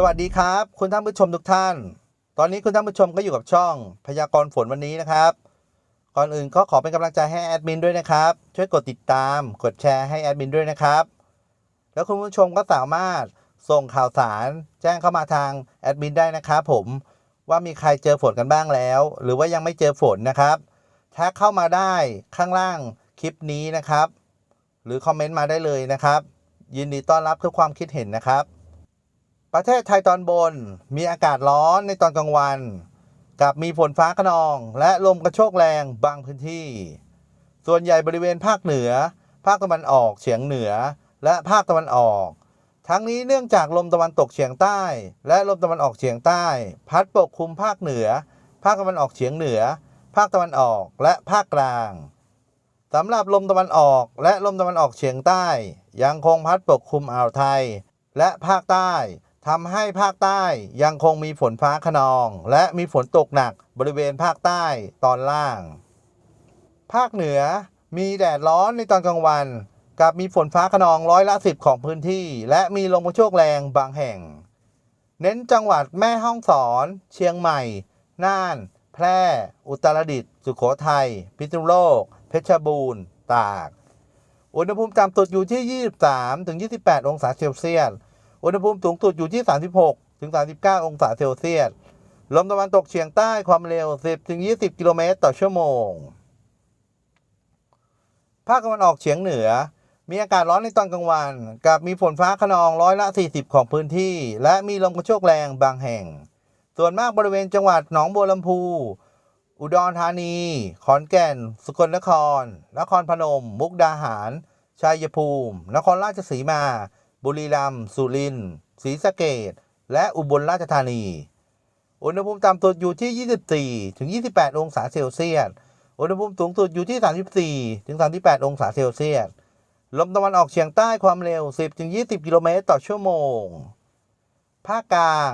สวัสดีครับ คุณท่านผู้ชมทุกท่าน ตอนนี้คุณท่านผู้ชมก็อยู่กับช่องพยากรณ์ฝนวันนี้นะครับก่อนอื่นก็ขอเป็นกำลังใจให้แอดมินด้วยนะครับ ช่วยกดติดตาม กดแชร์ให้แอดมินด้วยนะครับ แล้วคุณผู้ชมก็สามารถส่งข่าวสารแจ้งเข้ามาทางแอดมินได้นะครับผมว่ามีใครเจอฝนกันบ้างแล้ว หรือว่ายังไม่เจอฝนนะครับแท็กเข้ามาได้ข้างล่างคลิปนี้นะครับ หรือคอมเมนต์มาได้เลยนะครับ ยินดีต้อนรับทุกความคิดเห็นนะครับ ประเทศไทยตอนบนมีอากาศร้อนในตอนกลางวัน กับมีฝนฟ้าขนอง และลมกระโชกแรงบางพื้นที่ ส่วนใหญ่บริเวณภาคเหนือ ภาคตะวันออกเฉียงเหนือ และภาคตะวันออก ทั้งนี้เนื่องจากลมตะวันตกเฉียงใต้ และลมตะวันออกเฉียงใต้ พัดปกคลุมภาคเหนือ ภาคตะวันออกเฉียงเหนือ ภาคตะวันออกและภาคกลางสำหรับลมตะวันออกและลมตะวันออกเฉียงใต้ ยังคงพัดปกคลุมอ่าวไทย และภาคใต้ ทำให้ภาคใต้ยังคงมีฝนฟ้าขนอง และมีฝนตกหนักบริเวณภาคใต้ตอนล่าง ภาคเหนือมีแดดร้อนในตอนกลางวัน กับมีฝนฟ้าขนองร้อยละสิบของพื้นที่ และมีลมกระโชกแรงบางแห่ง เน้นจังหวัดแม่ฮ่องสอน เชียงใหม่ น่าน แพร่ อุตรดิตถ์สุโขทัย พิษณุโลก เพชรบูรณ์ ตาก อุณหภูมิต่ำสุดอยู่ที่ 23ถึง28 องศาเซลเซียส อุณหภูมิสูงสุดอยู่ที่ 36 ถึง 39 องศาเซลเซียส ลมตะวันตกเฉียงใต้ความเร็ว 10 ถึง 20 กิโลเมตรต่อชั่วโมง ภาคตะวันออกเฉียงเหนือ มีอากาศร้อนในตอนกลางวัน กับมีฝนฟ้าขนองร้อยละ 40 ของพื้นที่ และมีลมกระโชกแรงบางแห่ง ส่วนมากบริเวณจังหวัดหนองบัวลำพู อุดรธานี ขอนแก่น สกลนคร นครพนม มุกดาหาร ชัยภูมิ นครราชสีมา บุรีรัมย์สุรินทร์ศรีสะเกษและอุบลราชธานี อุณหภูมิต่ำสุดอยู่ที่ 24 ถึง 28 องศาเซลเซียส อุณหภูมิสูงสุดอยู่ที่ 34 ถึง 38 องศาเซลเซียส ลมตะวันออกเฉียงใต้ความเร็ว 10 ถึง 20 กิโลเมตรต่อชั่วโมง ภาคกลาง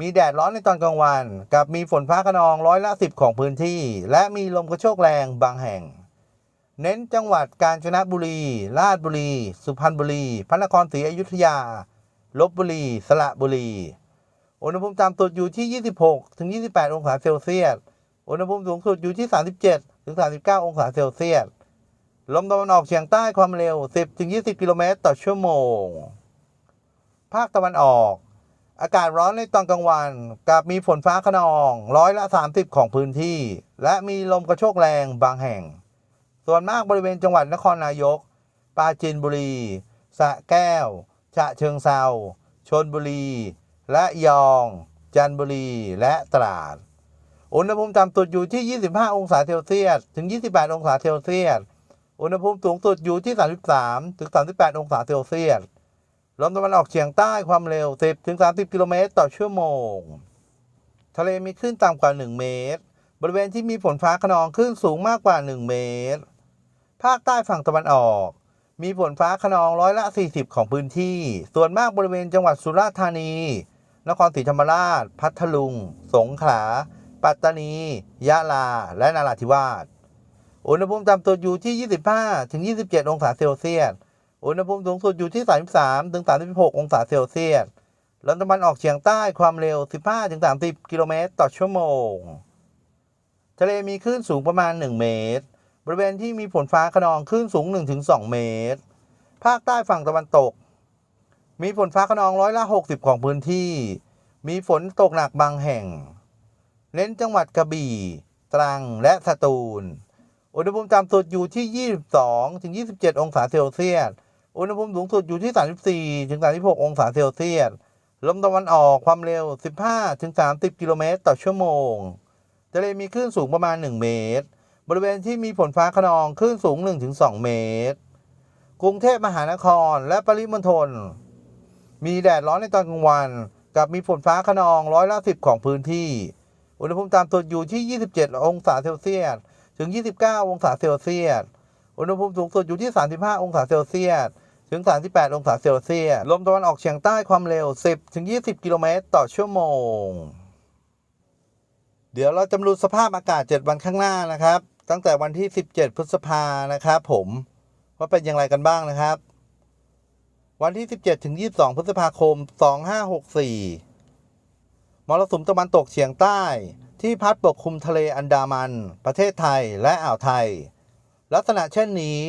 มีแดดร้อนในตอนกลางวัน กับมีฝนฟ้าขนองร้อยละ 10 ของพื้นที่ และมีลมกระโชกแรงบางแห่ง เน้นจังหวัดกาญจนบุรี ราชบุรี สุพรรณบุรี พระนครศรีอยุธยา ลบบุรี สระบุรี อุณหภูมิต่ำสุดอยู่ที่ 26 ถึง 28 องศาเซลเซียส อุณหภูมิสูงสุดอยู่ที่ 37 ถึง 39 องศาเซลเซียส ลมตะวันออกเฉียงใต้ความเร็ว 10 ถึง 20 กิโลเมตรต่อชั่วโมง ภาคตะวันออก อากาศร้อนในตอนกลางวันกับมีฝนฟ้าขนอง ร้อยละ 30 ของพื้นที่ และมีลมกระโชกแรงบางแห่ง ส่วนมากบริเวณจังหวัดนครนายก ปราจีนบุรี สระแก้ว ฉะเชิงเซาชนบุรี และยอง จันบุรี และตราด อุณหภูมิต่ำสุดอยู่ที่ 25 องศาเซลเซียส ถึง 28 องศาเซลเซียส อุณหภูมิสูงสุดอยู่ที่ 33 ถึง 38 องศาเซลเซียส ลมตะวันออกเฉียงใต้ความเร็ว 10 ถึง 30 กิโลเมตรต่อชั่วโมง ทะเลมีคลื่นต่ำกว่า 1 เมตร บริเวณที่มีฝนฟ้าขนองคลื่นสูงมากกว่า 1 เมตร ภาคใต้ฝั่งตะวันออก มีฝนฟ้าขนองร้อยละ 40 ของพื้นที่ ส่วนมากบริเวณจังหวัดสุราษฎร์ธานี นครศรีธรรมราช พัทลุง สงขลา ปัตตานี ยะลา และนราธิวาส อุณหภูมิต่ำสุดอยู่ที่ 25 ถึง 27 องศาเซลเซียส อุณหภูมิสูงสุดอยู่ที่ 33 ถึง 36 องศาเซลเซียสลมตะวันออกเฉียงใต้ความเร็ว 15 ถึง 30 กิโลเมตรต่อชั่วโมง ทะเลมีคลื่นสูงประมาณ 1 เมตร บริเวณที่มีฝนฟ้าขนองคลื่นสูง 1-2 เมตร ภาคใต้ฝั่งตะวันตก มีฝนฟ้าขนองร้อยละ 60 ของพื้นที่ มีฝนตกหนักบางแห่ง เน้นจังหวัดกระบี่ ตรัง และสตูล อุณหภูมิต่ำสุดอยู่ที่ 22-27 องศาเซลเซียส อุณหภูมิสูงสุดอยู่ที่ 34-36 องศาเซลเซียส ลมตะวันออกความเร็ว 15-30 กิโลเมตรต่อชั่วโมง ทะเลมีคลื่นสูงประมาณ 1 เมตร บริเวณที่มีฝนฟ้าขนองคลื่นสูง 1-2 เมตร กรุงเทพมหานครและปริมณฑลมีแดดร้อนในตอนกลางวัน กับมีฝนฟ้าขนองร้อยละสิบของพื้นที่ อุณหภูมิต่ำสุดอยู่ที่ 27 องศาเซลเซียส ถึง 29 องศาเซลเซียส อุณหภูมิสูงสุดอยู่ที่ 35 องศาเซลเซียส ถึง 38 องศาเซลเซียส ลมตะวันออกเฉียงใต้ความเร็ว 10 ถึง 20 กิโลเมตรต่อชั่วโมง เดี๋ยวเราจะมาดูสภาพอากาศ 7 วันข้างหน้านะครับ ตั้งแต่วันที่ 17 พฤษภานะครับผมว่าเป็นอย่างไรกันบ้างนะครับ วันที่ 17 ถึง 22 พฤษภาคม 2564 มรสุมตะวันตกเฉียงใต้ ที่พัดปกคลุมทะเลอันดามัน ประเทศไทยและอ่าวไทย ลักษณะเช่นนี้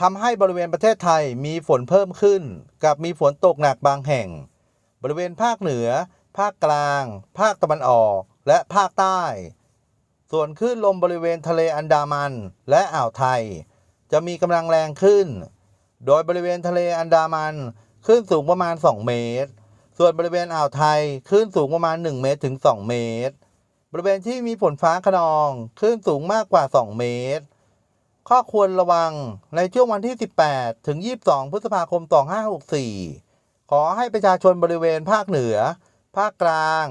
ทำให้บริเวณประเทศไทยมีฝนเพิ่มขึ้น กับมีฝนตกหนักบางแห่ง บริเวณภาคเหนือ ภาคกลาง ภาคตะวันออก และภาคใต้ ส่วนคลื่นลมบริเวณทะเลอันดามันและอ่าวไทย จะมีกำลังแรงขึ้น โดยบริเวณทะเลอันดามันคลื่นสูงประมาณ 2 เมตร ส่วนบริเวณอ่าวไทยคลื่นสูงประมาณ 1 เมตรถึง 2 เมตร บริเวณที่มีฝนฟ้าขนองคลื่นสูงมากกว่า 2 เมตร ข้อควรระวังในช่วงวันที่ 18 ถึง 22 พฤษภาคม 2564 ขอให้ประชาชนบริเวณภาคเหนือ ภาคกลาง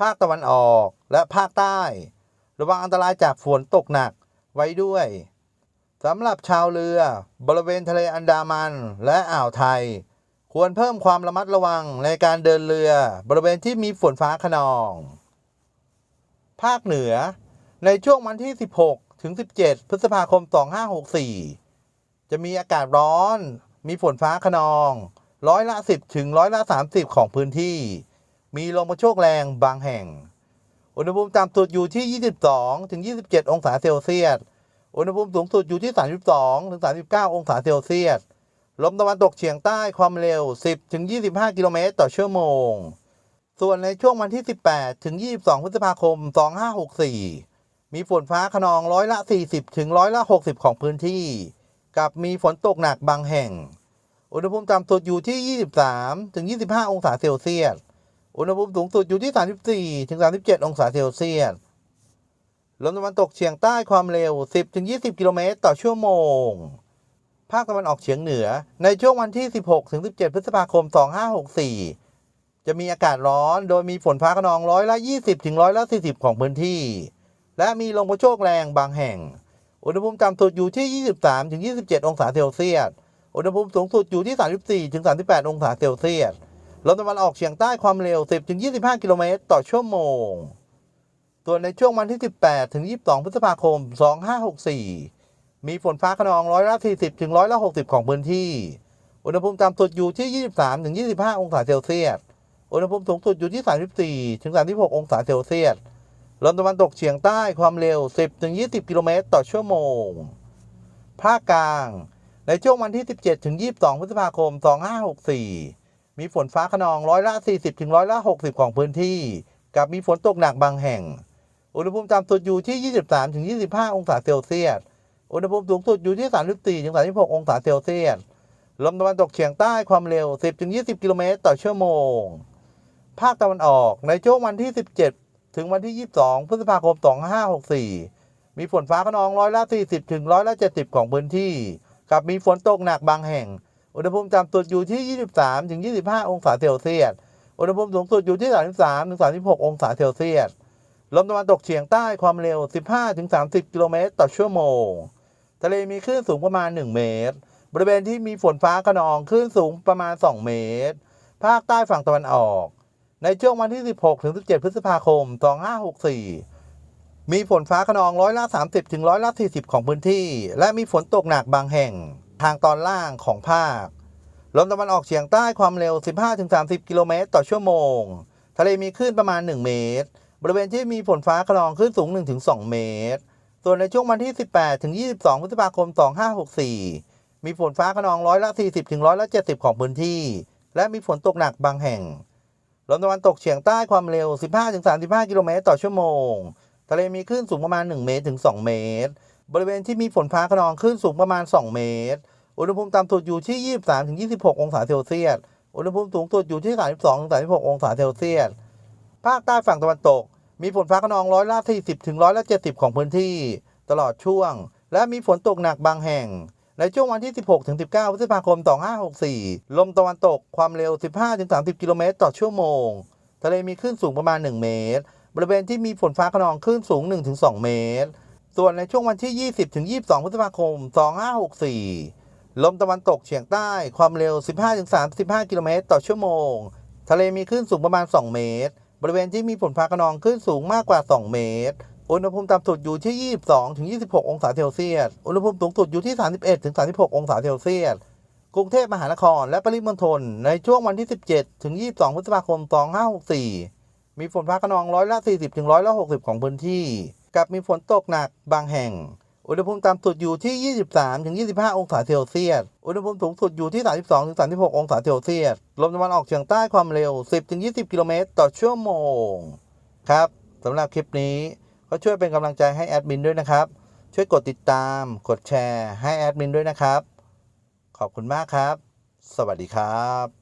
ภาคตะวันออก และภาคใต้ ระวังอันตรายจากฝนตกหนักไว้ด้วยสำหรับชาวเรือบริเวณทะเลอันดามันและอ่าวไทย ควรเพิ่มความระมัดระวังในการเดินเรือบริเวณที่มีฝนฟ้าขนอง ภาคเหนือ ในช่วงวันที่ 16 ถึง 17 พฤษภาคม 2564 จะมีอากาศร้อน มีฝนฟ้าขนอง ร้อยละ 10 ถึงร้อยละ 30 ของพื้นที่ มีลมกระโชกแรงบางแห่ง อุณหภูมิต่ำสุดอยู่ที่ 22 ถึง 27 องศาเซลเซียส อุณหภูมิสูงสุดอยู่ที่ 32 ถึง 39 องศาเซลเซียส ลมตะวันตกเฉียงใต้ความเร็ว 10 ถึง 25 กิโลเมตรต่อชั่วโมง ส่วนในช่วงวันที่ 18 ถึง 22 พฤษภาคม 2564 มีฝนฟ้าขนองร้อยละ 40 ถึงร้อยละ 60 ของพื้นที่ กับมีฝนตกหนักบางแห่ง อุณหภูมิต่ำสุดอยู่ที่ 23 ถึง 25 องศาเซลเซียส อุณหภูมิสูงสุดอยู่ที่ 34ถึง37 องศาเซลเซียส ลมตะวันตกเฉียงใต้ความเร็ว 10ถึง20 กิโลเมตรต่อชั่วโมง ภาคตะวันออกเฉียงเหนือ ในช่วงวันที่ 16ถึง17 พฤษภาคม 2564 จะมีอากาศร้อน โดยมีฝนฟ้าขนองร้อยละ 20ถึงร้อยละ 40 ของพื้นที่ และมีลมกระโชกแรงบางแห่ง อุณหภูมิต่ำสุดอยู่ที่ 23ถึง27 องศาเซลเซียส อุณหภูมิสูงสุดอยู่ที่ 34ถึง38 องศาเซลเซียส ลมตะวันออกเฉียงใต้ความเร็ว 10ถึง25 กิโลเมตรต่อชั่วโมง ส่วนในช่วงวันที่ 18 ถึง 22 พฤษภาคม 2564 มีฝนฟ้าขนองร้อยละ40 ถึงร้อยละ 60 ของพื้นที่ อุณหภูมิต่ำสุดอยู่ที่ 23 ถึง 25 องศาเซลเซียส อุณหภูมิสูงสุดอยู่ที่ 34 ถึง 36 องศาเซลเซียส ลมตะวันตกเฉียงใต้ความเร็ว 10 ถึง 20 กิโลเมตรต่อชั่วโมง ภาคกลาง ในช่วงวันที่ 17 ถึง 22 พฤษภาคม 2564 มีฝนฟ้าขนองร้อยละ 40ถึงร้อยละ 60 ของพื้นที่ กับมีฝนตกหนักบางแห่ง อุณหภูมิต่ำสุดอยู่ที่ 23ถึง25 องศาเซลเซียส อุณหภูมิสูงสุดอยู่ที่ 34ถึง36 องศาเซลเซียส ลมตะวันตกเฉียงใต้ความเร็ว 10ถึง20 กิโลเมตรต่อชั่วโมง ภาคตะวันออกในช่วงวันที่ 17 ถึงวันที่ 22 พฤษภาคม 2564 มีฝนฟ้าขนองร้อยละ 40ถึงร้อยละ 70 ของพื้นที่ กับมีฝนตกหนักบางแห่ง อุณหภูมิต่ำสุดอยู่ที่ 23ถึง25 องศาเซลเซียส อุณหภูมิสูงสุดอยู่ที่ 33ถึง36 องศาเซลเซียส ลมตะวันตกเฉียงใต้ความเร็ว 15ถึง30 กิโลเมตรต่อชั่วโมง ทะเลมีคลื่นสูงประมาณ 1 เมตร บริเวณที่มีฝนฟ้าขนองคลื่นสูงประมาณ 2 เมตร ภาคใต้ฝั่งตะวันออก ในช่วงวันที่ 16ถึง17 พฤษภาคม 2564 มีฝนฟ้าขนองร้อยละ 30ถึงร้อยละ 40 ของพื้นที่ และมีฝนตกหนักบางแห่ง ทางตอนล่างของภาค ลมตะวันออกเฉียงใต้ความเร็ว 15-30 กิโลเมตรต่อชั่วโมง ทะเลมีคลื่นประมาณ 1 เมตร บริเวณที่มีฝนฟ้าขนองคลื่นสูง 1-2 เมตร ส่วนในช่วงวันที่ 18-22 พฤษภาคม 2564 มีฝนฟ้าขนองร้อยละ 40ถึงร้อยละ70ของพื้นที่ และมีฝนตกหนักบางแห่ง ลมตะวันตกเฉียงใต้ความเร็ว 15-35 กิโลเมตรต่อชั่วโมง ทะเลมีคลื่นสูงประมาณ 1 เมตรถึง 2 เมตรบริเวณที่มีฝนฟ้าขนองคลื่นสูงประมาณ 2 เมตร อุณหภูมิต่ำสุดอยู่ที่ 23ถึง26 องศาเซลเซียส อุณหภูมิสูงสุดอยู่ที่ 32ถึง36 องศาเซลเซียส ภาคใต้ฝั่งตะวันตก มีฝนฟ้าขนองร้อยละ 40ถึงร้อยละ 70 ของพื้นที่ ตลอดช่วง และมีฝนตกหนักบางแห่ง ในช่วงวันที่ 16ถึง19พฤษภาคม 2564 ลมตะวันตกความเร็ว 15ถึง30 กิโลเมตรต่อชั่วโมง ทะเลมีคลื่นสูงประมาณ 1 เมตร บริเวณที่มีฝนฟ้าขนองคลื่นสูง 1-2 เมตร ส่วนในช่วงวันที่ 20ถึง22 พฤษภาคม 2564 ลมตะวันตกเฉียงใต้ความเร็ว 15-35 กิโลเมตรต่อชั่วโมง ทะเลมีคลื่นสูงประมาณ 2 เมตร บริเวณที่มีฝนฟ้าขนองคลื่นสูงมากกว่า 2 เมตร อุณหภูมิต่ำสุดอยู่ที่ 22-26 องศาเซลเซียส อุณหภูมิสูงสุดอยู่ที่ 31-36 องศาเซลเซียส กรุงเทพมหานครและปริมณฑลในช่วงวันที่ 17-22 พฤษภาคม 2564 มีฝนฟ้าขนองร้อยละ 40ถึงร้อยละ60 ของพื้นที่ กับมีฝนตกหนักบางแห่ง อุณหภูมิต่ำสุดอยู่ที่ 23ถึง25 องศาเซลเซียส อุณหภูมิสูงสุดอยู่ที่ 32ถึง36 องศาเซลเซียส ลมตะวันออกเฉียงใต้ความเร็ว 10ถึง20 กิโลเมตรต่อชั่วโมง ครับ สำหรับคลิปนี้ก็ช่วยเป็นกำลังใจให้แอดมินด้วยนะครับ ช่วยกดติดตาม กดแชร์ให้แอดมินด้วยนะครับ ขอบคุณมากครับ สวัสดีครับ